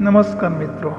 નમસ્કાર મિત્રો.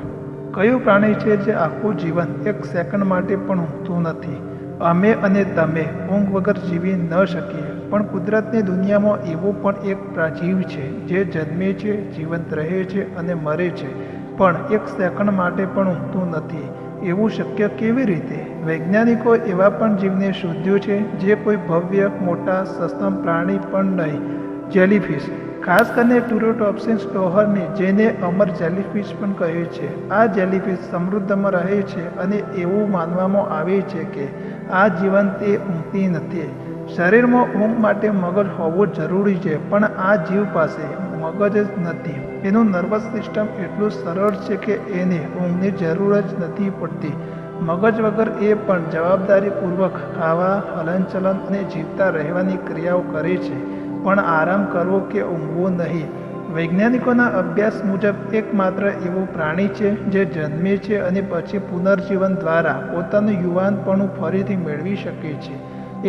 કયું પ્રાણી છે જે આખું જીવન એક સેકન્ડ માટે પણ ઊંઘતું નથી? અમે અને તમે ઊંઘ વગર જીવી ન શકીએ. પણ કુદરતની દુનિયામાં એવો પણ એક પ્રાજીવ છે જે જન્મે છે, જીવંત રહે છે અને મરે છે, પણ એક સેકન્ડ માટે પણ ઊંઘતું નથી. એવું શક્ય કેવી રીતે? વૈજ્ઞાનિકો એવા પણ જીવને શોધ્યું છે જે કોઈ ભવ્ય, મોટા સસ્તમ પ્રાણી પણ નહીં. જેલીફિશ, ખાસ કરીને ટુરોટોપ્સિન્સ સ્ટોહરની જેને અમર જેલીફિશ પણ કહે છે. આ જેલીફિશ સમૃદ્ધમાં રહે છે અને એવું માનવામાં આવે છે કે આ જીવન તે ઊંઘતી નથી. શરીરમાં ઊંઘ માટે મગજ હોવું જરૂરી છે, પણ આ જીવ પાસે મગજ જ નથી. એનું નર્વસ સિસ્ટમ એટલું સરળ છે કે એને ઊંઘની જરૂર જ નથી પડતી. મગજ વગર એ પણ જવાબદારીપૂર્વક ખાવા, હલનચલન અને જીવતા રહેવાની ક્રિયાઓ કરે છે. પણ આરામ કરવો કે ઊંઘવું નહીં. વૈજ્ઞાનિકોના અભ્યાસ મુજબ એકમાત્ર એવું પ્રાણી છે જે જન્મે છે અને પછી પુનર્જીવન દ્વારા પોતાનું યુવાનપણું ફરીથી મેળવી શકે છે.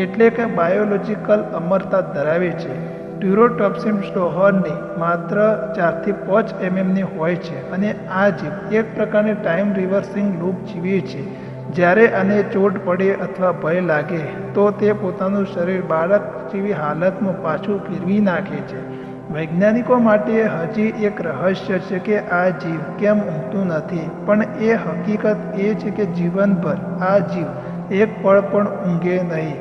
એટલે કે બાયોલોજિકલ અમરતા ધરાવે છે. ટ્યુરોટોપ્સિમ સ્ટોહરની માત્ર ચારથી પાંચ એમએમની હોય છે અને આ જીવ એક પ્રકારની ટાઈમ રિવર્સિંગ લૂપ જીવે છે. જ્યારે આને ચોટ પડે અથવા ભય લાગે, તો તે પોતાનું શરીર બાળક જેવી હાલતમાં પાછું ફેરવી નાખે છે. વૈજ્ઞાનિકો માટે હજી એક રહસ્ય છે કે આ જીવ કેમ ઊંઘતું નથી, પણ એ હકીકત એ છે કે જીવનભર આ જીવ એક પળ પણ ઊંઘે નહીં.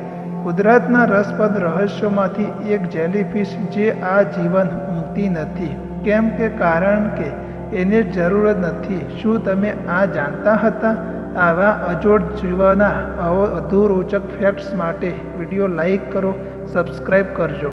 કુદરતના રસપ્રદ રહસ્યોમાંથી એક જેલીફિશ જે આ જીવન ઊંઘતી નથી. કેમ કે કારણ કે એને જરૂર નથી. શું તમે આ જાણતા હતા? આવા અજોડ જીવના વધુ રોચક ફેક્ટ્સ માટે વીડિયો લાઈક કરો સબસ્ક્રાઈબ કરજો.